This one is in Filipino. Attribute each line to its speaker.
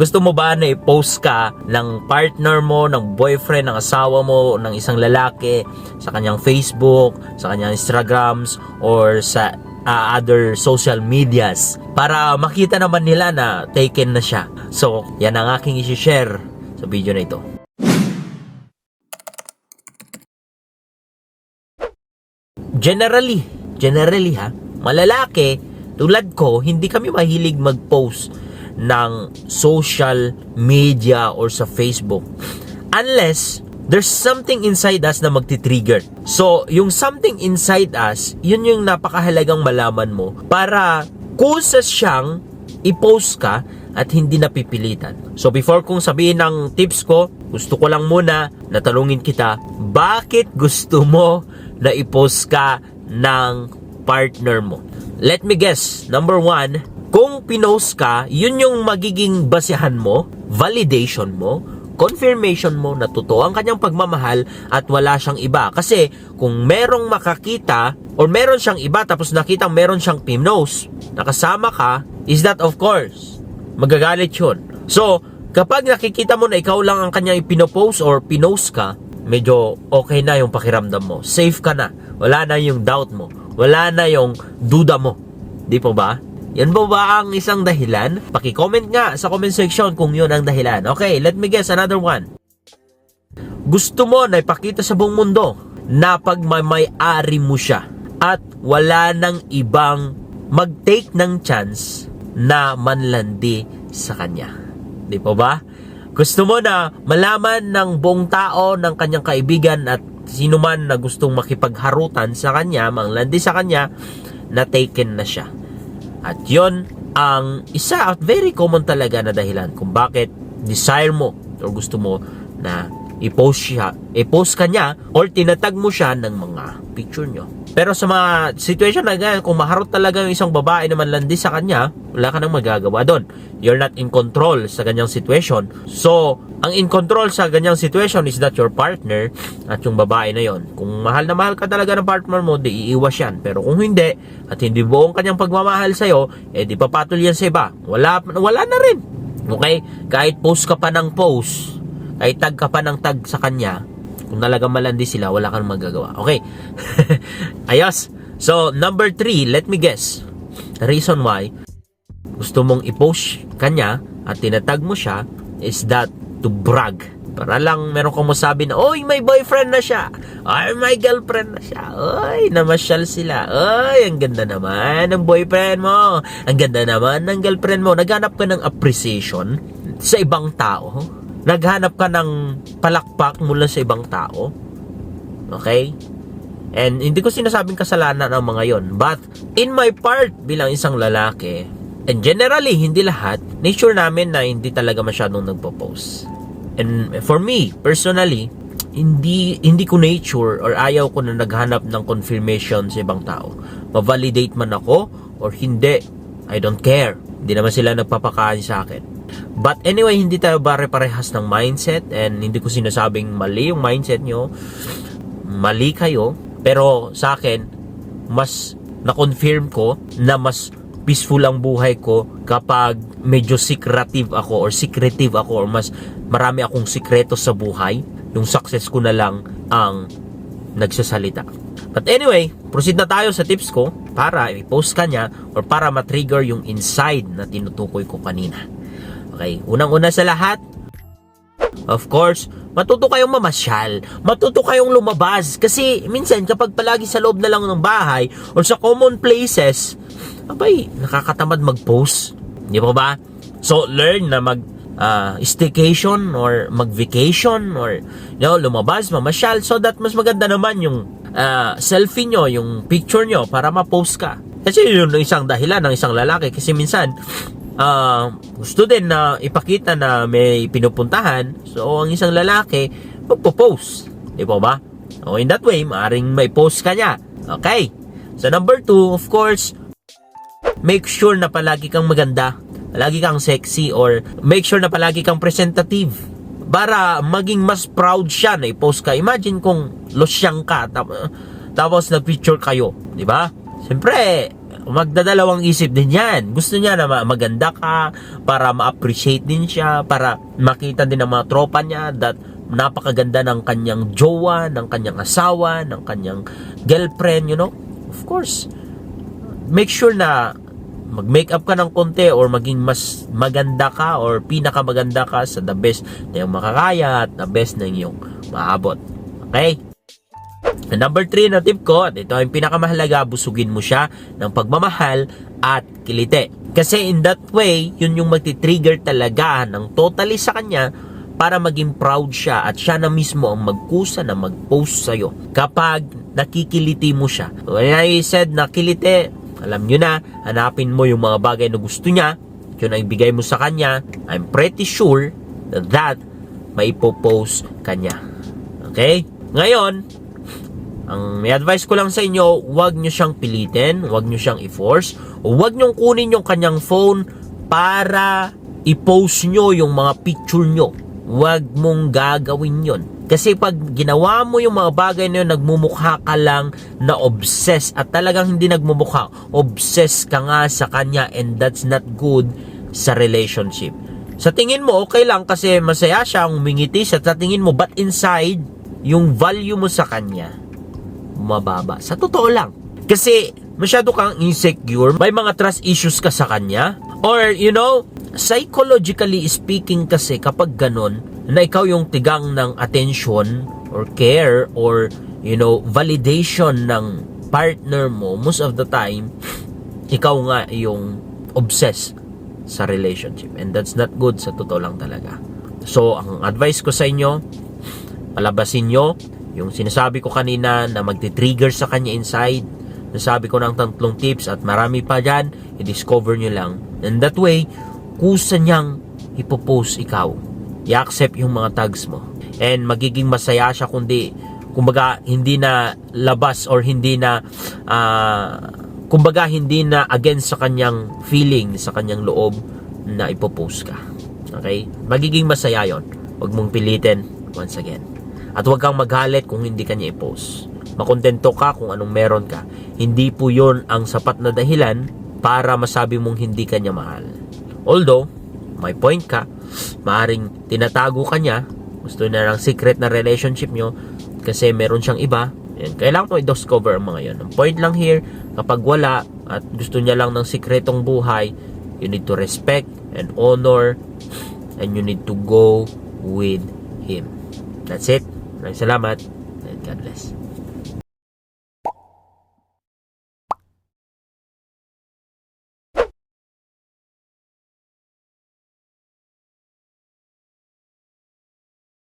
Speaker 1: Gusto mo ba na i-post ka ng partner mo, ng boyfriend, ng asawa mo, ng isang lalaki sa kanyang Facebook, sa kanyang Instagrams, or sa uh, other social medias para makita naman nila na taken na siya. So, yan ang aking isi-share sa video na ito. Generally, generally ha, malalaki tulad ko, hindi kami mahilig mag-post ng social media or sa Facebook unless there's something inside us na magti-trigger. So, yung something inside us, yun yung napakahalagang malaman mo para kusa siyang i-post ka at hindi napipilitan. So before kong sabihin ng tips ko, gusto ko lang muna natanungin kita, bakit gusto mo na i-post ka ng partner mo? Let me guess, number one, kung pinost ka, yun yung magiging basehan mo, validation mo, confirmation mo na totoo ang kanyang pagmamahal at wala siyang iba. Kasi kung merong makakita or meron siyang iba tapos nakita meron siyang pinos, nakasama ka, is that of course, magagalit yun. So, kapag nakikita mo na ikaw lang ang kanyang ipinopost or pinost ka, medyo okay na yung pakiramdam mo. Safe ka na. Wala na yung doubt mo. Wala na yung duda mo. Di po ba? Yan ba ba ang isang dahilan? Paki-comment nga sa comment section kung yun ang dahilan. Okay, let me guess another one. Gusto mo na ipakita sa buong mundo na pagmamay-ari mo siya at wala nang ibang mag-take ng chance na manlandi sa kanya. Di po ba? Gusto mo na malaman ng buong tao, ng kanyang kaibigan at sino man na gustong makipagharutan sa kanya, manglandi sa kanya, na taken na siya. At yon ang isa at very common talaga na dahilan kung bakit desire mo or gusto mo na i-post siya, i-post ka niya or tinatag mo siya ng mga picture nyo. Pero sa mga situation na ganyan, kung maharot talaga yung isang babae na manlandi sa kanya, wala ka nang magagawa doon. You're not in control sa ganyang situation. So, ang in control sa ganyang situation is that your partner at yung babae na yon. Kung mahal na mahal ka talaga ng partner mo, di iiwas yan. Pero kung hindi, at hindi buong kanyang pagmamahal sa'yo, eh di papatol yan sa iba. Wala, wala na rin. Okay? Kahit post ka pa ng post, kahit tag ka pa ng tag sa kanya, kung talagang malandi sila, wala kang magagawa. Okay. Ayos. So, number three, let me guess. The reason why gusto mong i-post kanya at tinatag mo siya is that to brag. Para lang meron kang masabi na, Oy, may boyfriend na siya. Ay, may girlfriend na siya. Oy, namasyal sila. Oy, ang ganda naman ng boyfriend mo. Ang ganda naman ng girlfriend mo. Naghanap ka ng appreciation sa ibang tao. Naghanap ka ng palakpak mula sa ibang tao. Okay? And hindi ko sinasabing kasalanan ng mga yon. But, in my part, bilang isang lalaki, and generally, hindi lahat, nature namin na hindi talaga masyadong nagpo-post. And for me, personally, hindi hindi ko nature or ayaw ko na naghanap ng confirmation sa ibang tao. Ma-validate man ako or hindi, I don't care. Hindi naman sila nagpapakain sa akin. But anyway, hindi tayo pare-parehas ng mindset and hindi ko sinasabing mali yung mindset nyo. Mali kayo. Pero sa akin, mas na-confirm ko na mas peaceful ang buhay ko kapag medyo secretive ako or secretive ako or mas marami akong sikreto sa buhay. Yung success ko na lang ang nagsasalita. But anyway, proceed na tayo sa tips ko para i-post ka niya or para ma-trigger yung inside na tinutukoy ko kanina. Okay, unang-una sa lahat, of course, matuto kayong mamasyal, matuto kayong lumabas kasi minsan kapag palagi sa loob na lang ng bahay or sa common places, abay, nakakatamad mag-post. Di ba ba? So, learn na mag ah, staycation or mag-vacation or you know, lumabas, mamasyal so that mas maganda naman yung ah, selfie nyo, yung picture nyo para ma-post ka. Kasi yun yung isang dahilan ng isang lalaki kasi minsan ah, gusto din na ipakita na may pinupuntahan. So, ang isang lalaki magpo-post. Di ba ba? O in that way, maaring may post ka niya. Okay. So, number two, of course, make sure na palagi kang maganda, palagi kang sexy, or make sure na palagi kang presentative para maging mas proud siya na i-post ka. Imagine kung losyang ka, tap- tapos nag-picture kayo, di ba? Siyempre, magdadalawang isip din yan. Gusto niya na ma- maganda ka, para ma-appreciate din siya, para makita din ng mga tropa niya that napakaganda ng kanyang jowa, ng kanyang asawa, ng kanyang girlfriend, you know? Of course, make sure na mag-makeup ka ng konti or maging mas maganda ka or pinakamaganda ka sa the best na yung makakaya at the best na yung maabot. Okay? Number 3 na tip ko, ito ang pinakamahalaga, busugin mo siya ng pagmamahal at kilite. Kasi in that way, yun yung magti-trigger talaga ng totally sa kanya para maging proud siya at siya na mismo ang magkusa na mag-post sa'yo kapag nakikiliti mo siya. When I said na kilite, alam nyo na, hanapin mo yung mga bagay na gusto niya, yun ang ibigay mo sa kanya, I'm pretty sure that, that may post kanya. Okay? Ngayon, ang may advice ko lang sa inyo, huwag nyo siyang pilitin, huwag nyo siyang i-force, huwag nyo kunin yung kanyang phone para i-post nyo yung mga picture nyo. Huwag mong gagawin yon. Kasi pag ginawa mo yung mga bagay na yun, nagmumukha ka lang na obsessed at talagang hindi nagmumukha. Obsessed ka nga sa kanya and that's not good sa relationship. Sa tingin mo, okay lang kasi masaya siya, umingiti siya. Sa tingin mo, but inside, yung value mo sa kanya, mababa. Sa totoo lang. Kasi masyado kang insecure, may mga trust issues ka sa kanya, or you know, psychologically speaking kasi kapag ganun, na ikaw yung tigang ng attention or care or you know, validation ng partner mo, most of the time, ikaw nga yung obsessed sa relationship. And that's not good sa totoo lang talaga. So, ang advice ko sa inyo, palabasin nyo yung sinasabi ko kanina na magti-trigger sa kanya inside. Nasabi ko ng tatlong tips at marami pa dyan, i-discover nyo lang. And that way, kusa niyang ipopost ikaw. I-accept yung mga tags mo. And magiging masaya siya kundi, kumbaga, hindi na labas or hindi na, ah, kumbaga, hindi na against sa kanyang feeling, sa kanyang loob na ipopost ka. Okay? Magiging masaya yon. Huwag mong pilitin once again. At huwag kang magalit kung hindi kanya i-post. Makontento ka kung anong meron ka. Hindi po yon ang sapat na dahilan para masabi mong hindi kanya mahal. Although, may point ka, maaring tinatago ka niya, gusto na ng secret na relationship nyo, kasi meron siyang iba, yan, kailangan mo i-discover ang mga yon. Ang point lang here, kapag wala, at gusto niya lang ng sikretong buhay, you need to respect and honor, and you need to go with him. That's it. Maraming salamat, and God bless.